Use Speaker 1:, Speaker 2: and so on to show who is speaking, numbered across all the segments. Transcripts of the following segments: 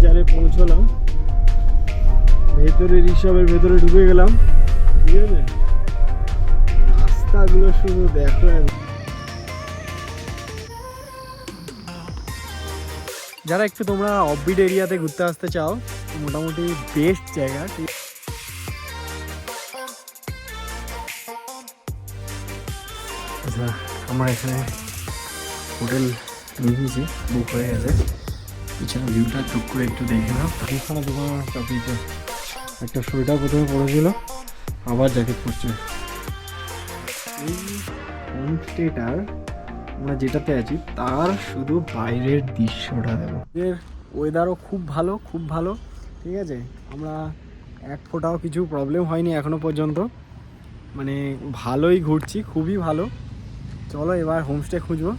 Speaker 1: বাজারে পৌঁছলাম। ভেতরে রিসবের ভেতরে ঢুকে গেলাম। ঠিক আছে? রাস্তাগুলো শুধু দেখো যারা একটু তোমরা অফবিট এরিয়াতে ঘুরতে আসতে চাও, মোটামুটি বেস্ট জায়গা। আচ্ছা আমরা এখানে হোটেল নিয়েছি বুক হয়ে গেছে। পিছনে ভিউটা টুক করে একটু দেখে নাও। এখানে দোকান একটা পিছে একটা সোয়েটার প্রথমে পড়েছিল আবার জ্যাকেট পরছে। এই হোমস্টেটার আমরা যেটাতে আছি তার শুধু বাইরের দৃশ্যটা দেখো। এর ওয়েদারও খুব ভালো খুব ভালো ঠিক আছে? আমরা এক ফোঁটাও কিছু প্রবলেম হয়নি এখনও পর্যন্ত। মানে ভালোই ঘুরছি খুবই ভালো। চলো এবার হোমস্টে খুঁজবো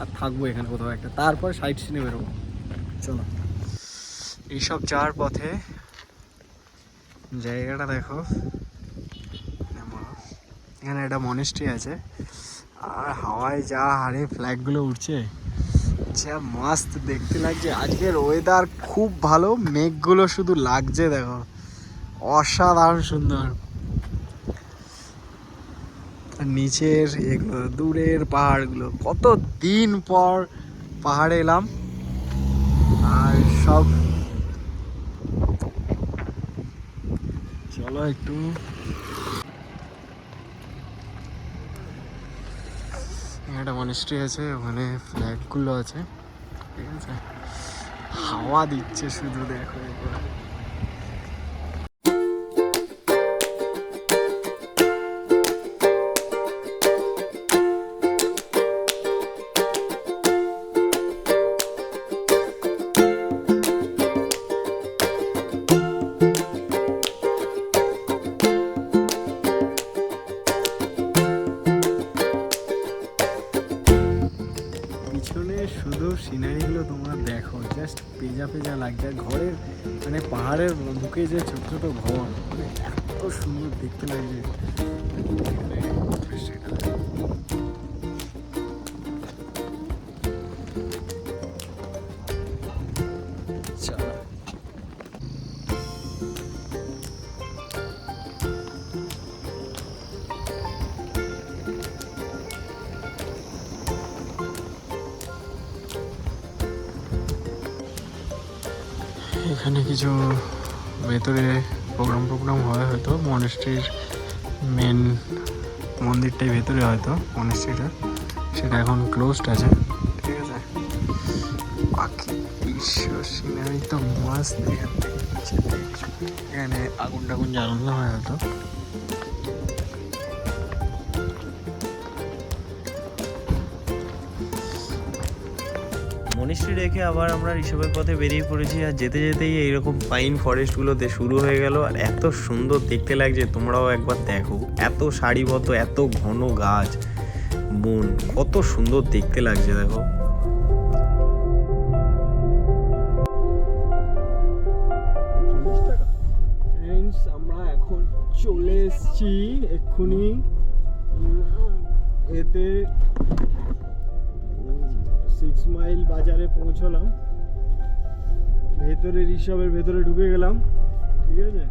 Speaker 1: আর থাকব এখানে কোথাও একটা। তারপর সাইড সিনে বেরোবো। চলো। এইসব যাওয়ার পথে জায়গাটা দেখো। এখানে একটা মনেস্ট্রি আছে। আর হাওয়ায় যা হারে ফ্ল্যাগগুলো উঠছে যা মাস্ত দেখতে লাগছে। আজকের ওয়েদার খুব ভালো, মেঘগুলো শুধু লাগছে, দেখো। অসাধারণ সুন্দর। নিচের এগুলো, দূরের পাহাড়গুলো, কত দিন পর পাহাড়ে এলাম। সব। চলো একটু। একটা মনিস্ট্রি আছে, ওখানে ফ্ল্যাগগুলো আছে, ঠিক আছে? হাওয়া দিচ্ছে শুধু দেখো একবার শুধু সিনারিগুলো তোমরা দেখো। জাস্ট পেজা পেজা লাগছে। ঘরের মানে পাহাড়ের বুকে যে ছোট ছোট ঘর মানে এত সুন্দর দেখতে লাগছে। এখানে কিছু ভেতরে প্রোগ্রাম প্রোগ্রাম হয় হয়তো মনেস্ট্রির মেন মন্দিরটাই ভেতরে হয়তো মনেস্ট্রিটা সেটা এখন ক্লোজড আছে। ঠিক আছে? বাকি বিশ্ব তো দেখছ। এখানে আগুন টাগুন জ্বালানো হয় হয়তো।
Speaker 2: রেখে আবার আমরা ঋষভের পথে বেরিয়ে পড়েছি আর যেতে যেতেই এইরকম পাইন ফরেস্টগুলোতে শুরু হয়ে গেল আর এত সুন্দর দেখতে লাগছে, তোমরাও একবার দেখো। এত সারিবদ্ধ, এত ঘন গাছ, বন, কত সুন্দর দেখতে লাগছে, দেখো।
Speaker 1: আমরা এখন চলে এসেছি এক্ষুনি। এতে সিক্স মাইল বাজারে পৌঁছলাম। ভেতরে রিসবের ভেতরে ঢুকে গেলাম। ঠিক আছে?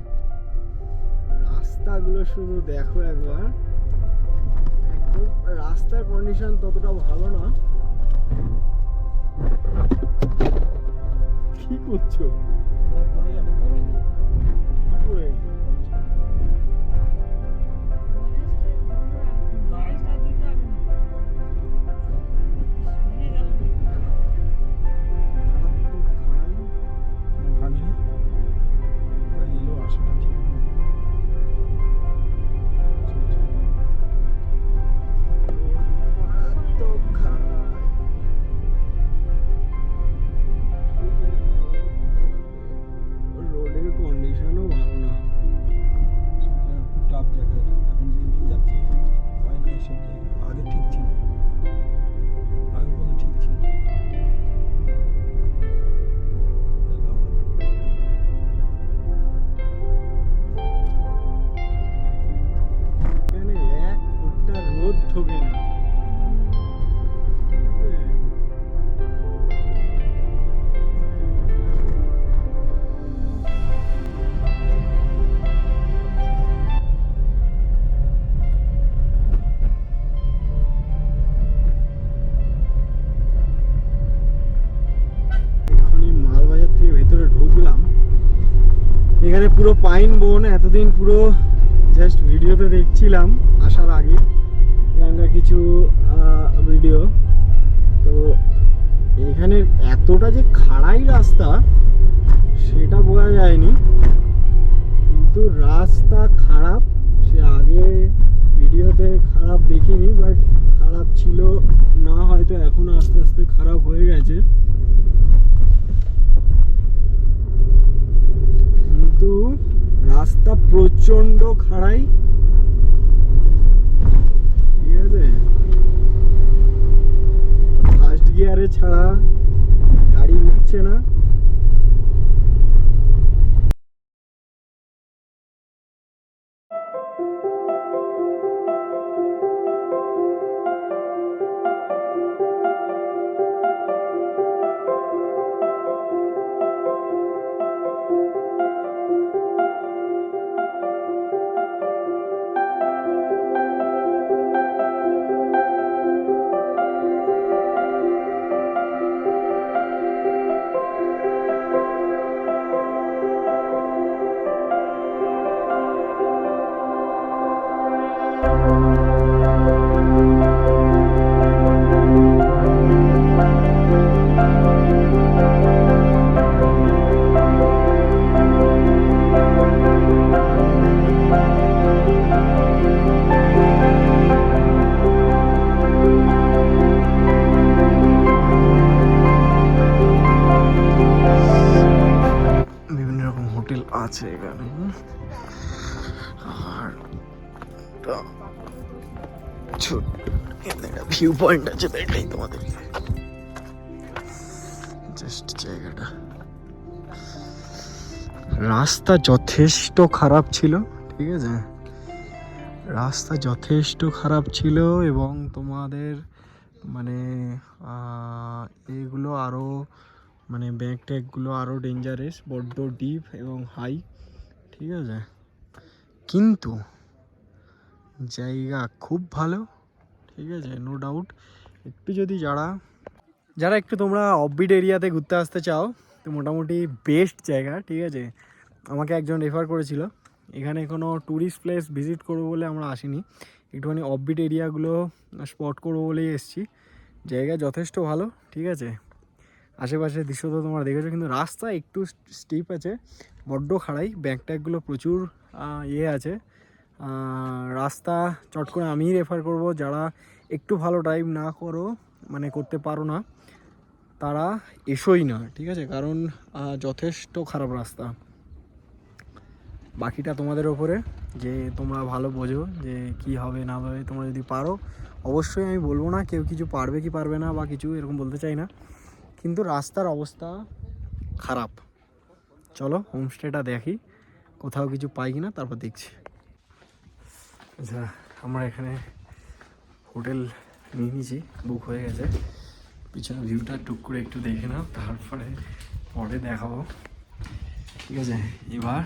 Speaker 1: রাস্তাগুলো শুধু দেখো একবার। একদম রাস্তার কন্ডিশন ততটা ভালো না। কি করছ? কি করে? ঠকে না এখানে পুরো পাইন বন এতদিন পুরো জাস্ট ভিডিওতে দেখছিলাম আসার আগে। এখানকার কিছু ভিডিও তো এখানে এতটা যে খাড়াই রাস্তা, সেটা বোঝা যায়নি। কিন্তু রাস্তা খারাপ, সে আগে ভিডিওতে খারাপ দেখিনি বাট খারাপ ছিল না, হয়তো এখন আস্তে আস্তে খারাপ হয়ে গেছে। কিন্তু রাস্তা প্রচণ্ড খাড়াই ঠিক আছে ফার্স্ট গিয়ারে ছাড়া গাড়ি উঠছে না। আছে এখানে। আর ভিউ পয়েন্ট আছে, দেখাই তোমাদেরকে। জাস্ট জায়গাটা। রাস্তা যথেষ্ট খারাপ ছিল, ঠিক আছে? রাস্তা যথেষ্ট খারাপ ছিল এবং তোমাদের মানে এগুলো আরও মানে ব্যাগ ট্যাগগুলো আরও ডেঞ্জারাস বড্ড ডিপ এবং হাই ঠিক আছে? কিন্তু জায়গা খুব ভালো, ঠিক আছে? নো ডাউট একটু যদি যারা যারা একটু তোমরা অফবিট এরিয়াতে ঘুরতে আসতে চাও, তো মোটামুটি বেস্ট জায়গা, ঠিক আছে? আমাকে একজন রেফার করেছিল। এখানে কোনো ট্যুরিস্ট প্লেস ভিজিট করব বলে আমরা আসিনি। একটুখানি অফবিট এরিয়াগুলো স্পট করব বলেই এসেছি। জায়গা যথেষ্ট ভালো, ঠিক আছে? আশেপাশের দৃশ্য তো তোমরা দেখেছ, কিন্তু রাস্তা একটু স্টিপ আছে, বড্ড খাড়াই ব্যাগ ট্যাগগুলো প্রচুর ইয়ে আছে। রাস্তা চট করে আমিই রেফার করব, যারা একটু ভালো ড্রাইভ না করো মানে করতে পারো না, তারা এসোই না, ঠিক আছে? কারণ যথেষ্ট খারাপ রাস্তা। বাকিটা তোমাদের ওপরে, যে তোমরা ভালো বোঝো যে কি হবে, না হবে, তোমরা যদি পারো, অবশ্যই আমি বলব না, কেউ কিছু পারবে কি পারবে না, বা কিছু এরকম বলতে চাই না। কিন্তু রাস্তার অবস্থা খারাপ। চলো হোমস্টেটা দেখি। কোথাও কিছু পাই কি না তারপর দেখছি। আচ্ছা আমরা এখানে হোটেল নিয়ে নিয়েছি বুক হয়ে গেছে। পিছনে ভিউটা টুক করে একটু দেখে নাও, তারপরে পরে দেখাবো। ঠিক আছে, এবার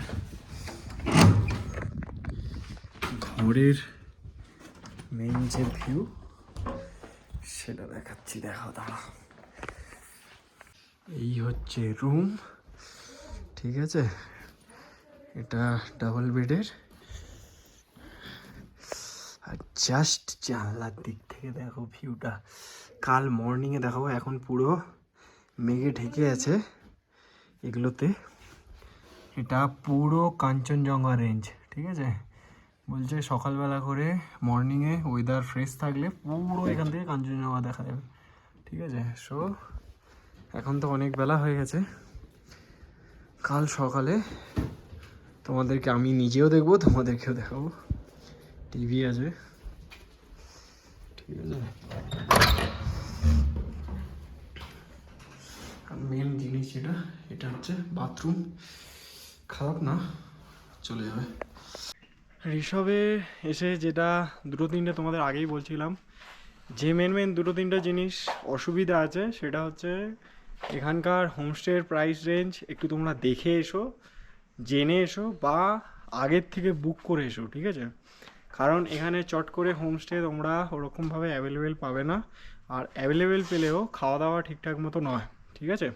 Speaker 1: ঘরের মেইন যে ভিউ সেটা দেখাচ্ছি, দেখাও, দাঁড়াও। এই হচ্ছে রুম ঠিক আছে? এটা ডাবল বেডের আর জাস্ট জানলার দিক থেকে দেখো ভিউটা কাল মর্নিংয়ে দেখাবো এখন পুরো মেঘে ঢেকে আছে এগুলোতে। এটা পুরো কাঞ্চনজঙ্ঘা রেঞ্জ ঠিক আছে? বলছে সকালবেলা করে মর্নিংয়ে ওয়েদার ফ্রেশ থাকলে পুরো এখান থেকে কাঞ্চনজঙ্ঘা দেখা যাবে ঠিক আছে? সো এখন তো অনেক বেলা হয়ে গেছে। কাল সকালে তোমাদেরকে আমি নিজেও দেখব, তোমাদেরকেও দেখাবো। টিভি আছে। ঠিক আছে। মেন জিনিস যেটা, এটা হচ্ছে বাথরুম খারাপ না, চলে যাবে। ঋষভে এসে যেটা দুটো তিনটে তোমাদের আগেই বলছিলাম, যে মেন মেন দুটো তিনটে জিনিস অসুবিধা আছে, সেটা হচ্ছে এখানকার হোমস্টের প্রাইস রেঞ্জ একটু তোমরা দেখে এসো, জেনে এসো বা আগের থেকে বুক করে এসো, ঠিক আছে? কারণ এখানে চট করে হোমস্টে তোমরা ওরকমভাবে অ্যাভেলেবেল পাবে না আর অ্যাভেলেবেল পেলেও খাওয়া দাওয়া ঠিকঠাক মতো নয়, ঠিক আছে?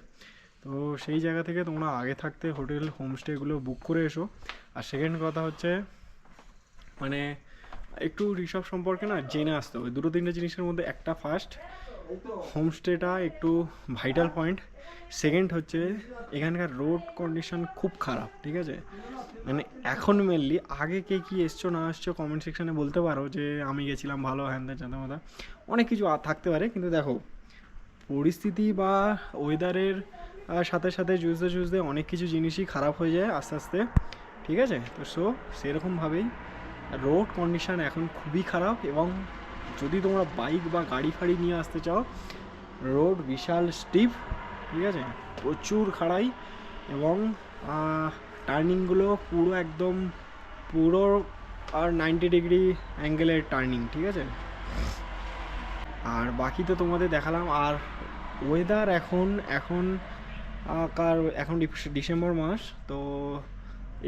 Speaker 1: তো সেই জায়গা থেকে তোমরা আগে থাকতে হোটেল হোমস্টেগুলো বুক করে এসো। আর সেকেন্ড কথা হচ্ছে মানে একটু ঋষভ সম্পর্কে না জেনে আসতে হবে। দুটো তিনটে জিনিসের মধ্যে একটা ফার্স্ট হোমস্টেটা একটু ভাইটাল পয়েন্ট সেকেন্ড হচ্ছে এখানকার রোড কন্ডিশন খুব খারাপ, ঠিক আছে? মানে এখন মেনলি আগে কে কী এসছো না আসছো কমেন্ট সেকশানে বলতে পারো যে আমি গেছিলাম ভালো, হ্যান ত্যান, চাঁদা মাদা। অনেক কিছু থাকতে পারে, কিন্তু দেখো, পরিস্থিতি বা ওয়েদারের সাথে সাথে জুজতে জুজতে অনেক কিছু জিনিসই খারাপ হয়ে যায় আস্তে আস্তে, ঠিক আছে? তো সো সেরকমভাবেই রোড কন্ডিশন এখন খুবই খারাপ এবং যদি তোমরা বাইক বা গাড়ি ফাড়ি নিয়ে আসতে চাও রোড বিশাল স্টিপ ঠিক আছে? প্রচুর খাড়াই এবং টার্নিংগুলো পুরো একদম পুরো আর নাইনটি ডিগ্রি অ্যাঙ্গেলের টার্নিং ঠিক আছে? আর বাকি তো তোমাদের দেখালাম, আর ওয়েদার এখন এখন কার, এখন ডিসেম্বর মাস, তো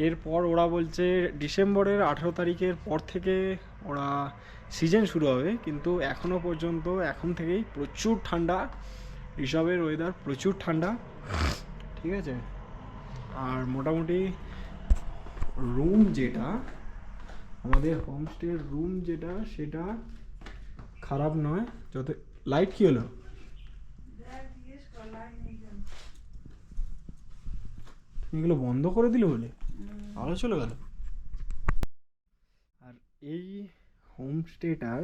Speaker 1: এরপর ওরা বলছে ডিসেম্বরের আঠেরো তারিখের পর থেকে ওরা সিজন শুরু হবে কিন্তু এখনও পর্যন্ত এখন থেকেই প্রচুর ঠান্ডা ঋষভের ওয়েদার প্রচুর ঠান্ডা ঠিক আছে? আর মোটামুটি রুম যেটা আমাদের হোমস্টের রুম যেটা সেটা খারাপ নয় যত লাইট কি হলো? এগুলো বন্ধ করে দিলে বলে? আলো চলে গেল। আর এই হোমস্টেটার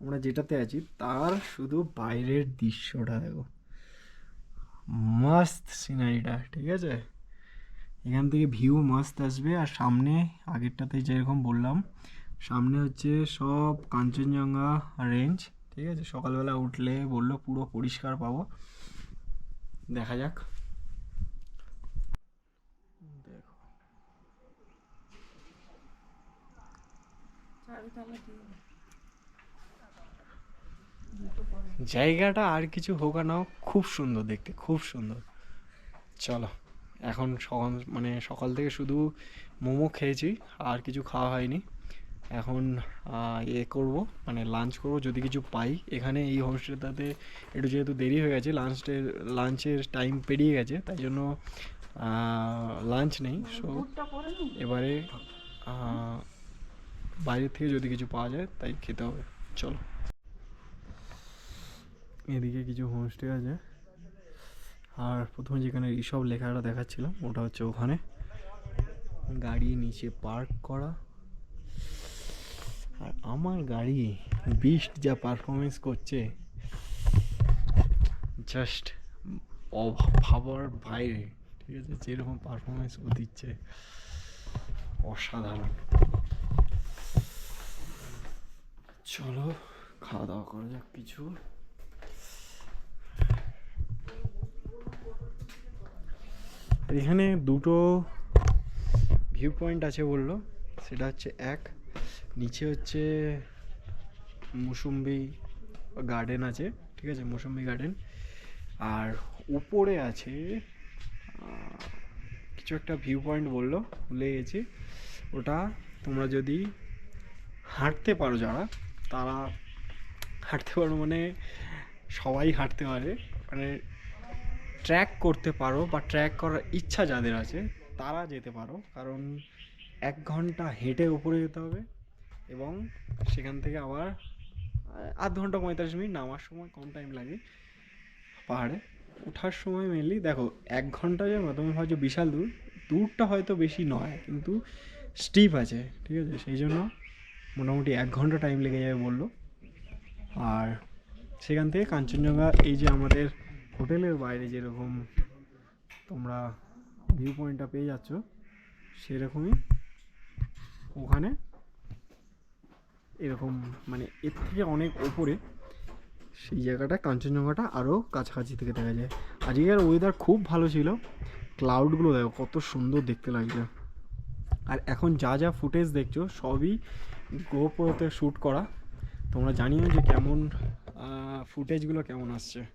Speaker 1: আমরা যেটাতে আছি, তার শুধু বাইরের দৃশ্যটা দেখো। মাস্ত সিনারিটা, ঠিক আছে? এখান থেকে ভিউ মাস্ত আসবে। আর সামনে, আগেরটাতে যেরকম বললাম, সামনে হচ্ছে সব কাঞ্চনজঙ্ঘা রেঞ্জ ঠিক আছে? সকালবেলা উঠলে বলল পুরো পরিষ্কার পাবো। দেখা যাক। জায়গাটা আর কিছু হোক না হোক খুব সুন্দর দেখতে খুব সুন্দর। চলো এখন সকাল মানে সকাল থেকে শুধু মোমো খেয়েছি আর কিছু খাওয়া হয়নি। এখন এ করব মানে লাঞ্চ করব যদি কিছু পাই। এখানে এই হোমস্টেটাতে একটু যেহেতু দেরি হয়ে গেছে লাঞ্চের লাঞ্চের টাইম পেরিয়ে গেছে তাই জন্য লাঞ্চ নেই। সো এবারে বাইরে থেকে যদি কিছু পাওয়া যায়, তাই খেতে হবে। চলো। এদিকে কিছু হোমস্টে আছে। আর প্রথমে যেখানে ঋষভ লেখাটা দেখাচ্ছিলাম, ওটা হচ্ছে ওখানে। গাড়ি নিচে পার্ক করা। আর আমার গাড়ি বিস্ট যা পারফরমেন্স করছে জাস্ট ভাবার বাইরে। ঠিক আছে? যেরকম পারফরমেন্স ও দিচ্ছে, অসাধারণ। চলো খাওয়া দাওয়া করা যাক কিছু। এখানে দুটো ভিউ পয়েন্ট আছে বলল। সেটা হচ্ছে এক, নিচে হচ্ছে মুসুম্বি গার্ডেন আছে, ঠিক আছে? মুসুম্বি গার্ডেন আর উপরে আছে কিছু একটা ভিউ পয়েন্ট বলল, ভুলে গেছি। ওটা তোমরা যদি হাঁটতে পারো যারা তারা হাঁটতে পারো মানে সবাই হাঁটতে পারে। মানে ট্র্যাক করতে পারো বা ট্র্যাক করার ইচ্ছা যাদের আছে, তারা যেতে পারো। কারণ এক ঘণ্টা হেঁটে উপরে যেতে হবে এবং সেখান থেকে আবার আধ ঘণ্টা পঁয়তাল্লিশ মিনিট নামার সময়, কম টাইম লাগে পাহাড়ে। ওঠার সময় মেনলি দেখো, এক ঘণ্টা যাবে তুমি ভাবছ বিশাল দূর, দূরটা হয়তো বেশি নয়, কিন্তু স্টিপ আছে, ঠিক আছে? সেই জন্য মোটামুটি এক ঘণ্টা টাইম লেগে যাবে বলল। আর সেখান থেকে কাঞ্চনজঙ্ঘা, এই যে আমাদের হোটেলের বাইরে যেরকম তোমরা ভিউ পয়েন্টটা পেয়ে যাচ্ছ, সেরকমই ওখানে এরকম মানে এর থেকে অনেক ওপরে সেই জায়গাটা, কাঞ্চনজঙ্ঘাটা আরও কাছাকাছি থেকে দেখা যায়। আজকের ওয়েদার খুব ভালো ছিল। ক্লাউডগুলো দেখো, কত সুন্দর দেখতে লাগছে। আর এখন যা যা ফুটেজ দেখছ, সবই গোপ্রোতে শ্যুট করা। তোমরা জানিও যে কেমন ফুটেজগুলো কেমন আসছে।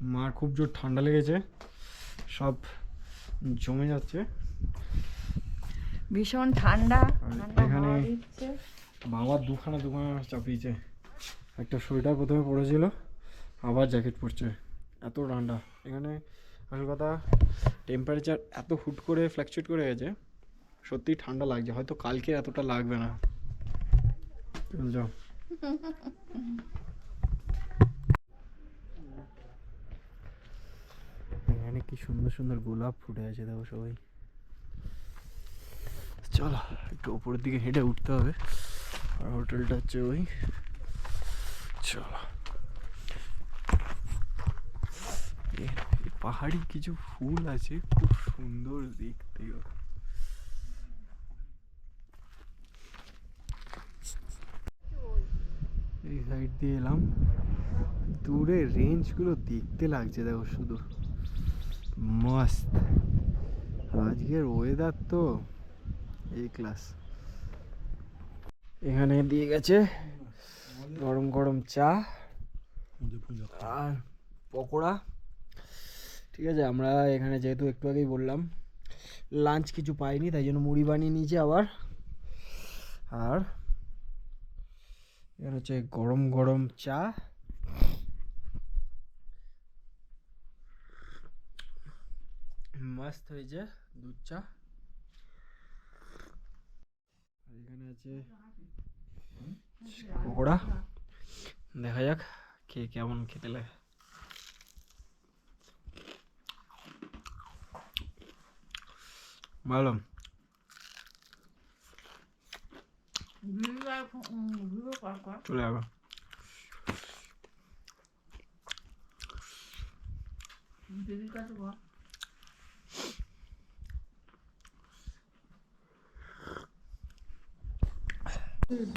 Speaker 1: মার খুব জোর ঠান্ডা লেগেছে। সব জমে যাচ্ছে।
Speaker 3: ভীষণ ঠান্ডা।
Speaker 1: এখানে- বাবার দুখানা দুখানা চাপিয়েছে। একটা সোয়েটার প্রথমে পরেছিল আবার জ্যাকেট পরছে। এত ঠান্ডা। এখানে আসল কথা টেম্পারেচার এত হুট করে ফ্ল্যাকচুয়েট করে গেছে। সত্যি ঠান্ডা লাগছে, হয়তো কালকে এতটা লাগবে না। যাও। এখানে কি সুন্দর সুন্দর গোলাপ ফুটে আছে, দেখো সবাই। চলো, একটু ওপরের দিকে হেঁটে উঠতে হবে। আর হোটেলটা হচ্ছে ওই। চলো। পাহাড়ি কিছু ফুল আছে, খুব সুন্দর দেখতে। এই সাইড দিয়ে এলাম। দূরে রেঞ্জগুলো দেখতে লাগছে, দেখো শুধু। মস্ত। আজকের ওয়েদার তো এই ক্লাস এখানে দিয়ে গেছে গরম গরম চা আর পকোড়া। ঠিক আছে, আমরা এখানে যেহেতু একটু আগেই বললাম লাঞ্চ কিছু পাইনি, তাই জন্য মুড়ি বানিয়ে নিয়েছি আবার। আর এখানে হচ্ছে গরম গরম চা। মস্ত হয়েছে দুধ চা। এখানে আছে পকোড়া। দেখা যাক কে কেমন খেতে লাগে। ভালো
Speaker 3: ভিডিও ভিডিও কর কর
Speaker 1: চলে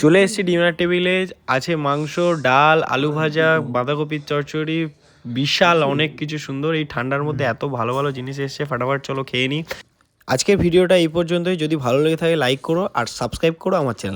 Speaker 2: চলে এসেছি ডিনার টেবিলে। আছে মাংস, ডাল, আলু ভাজা, বাঁধাকপির চচ্চড়ি, বিশাল অনেক কিছু সুন্দর। এই ঠান্ডার মধ্যে এত ভালো ভালো জিনিস এসছে। ফাটাফাট চলো খেয়ে নিই আজকের ভিডিওটা এই পর্যন্তই। যদি ভালো লেগে থাকে লাইক করো আর সাবস্ক্রাইব করো আমার চ্যানেল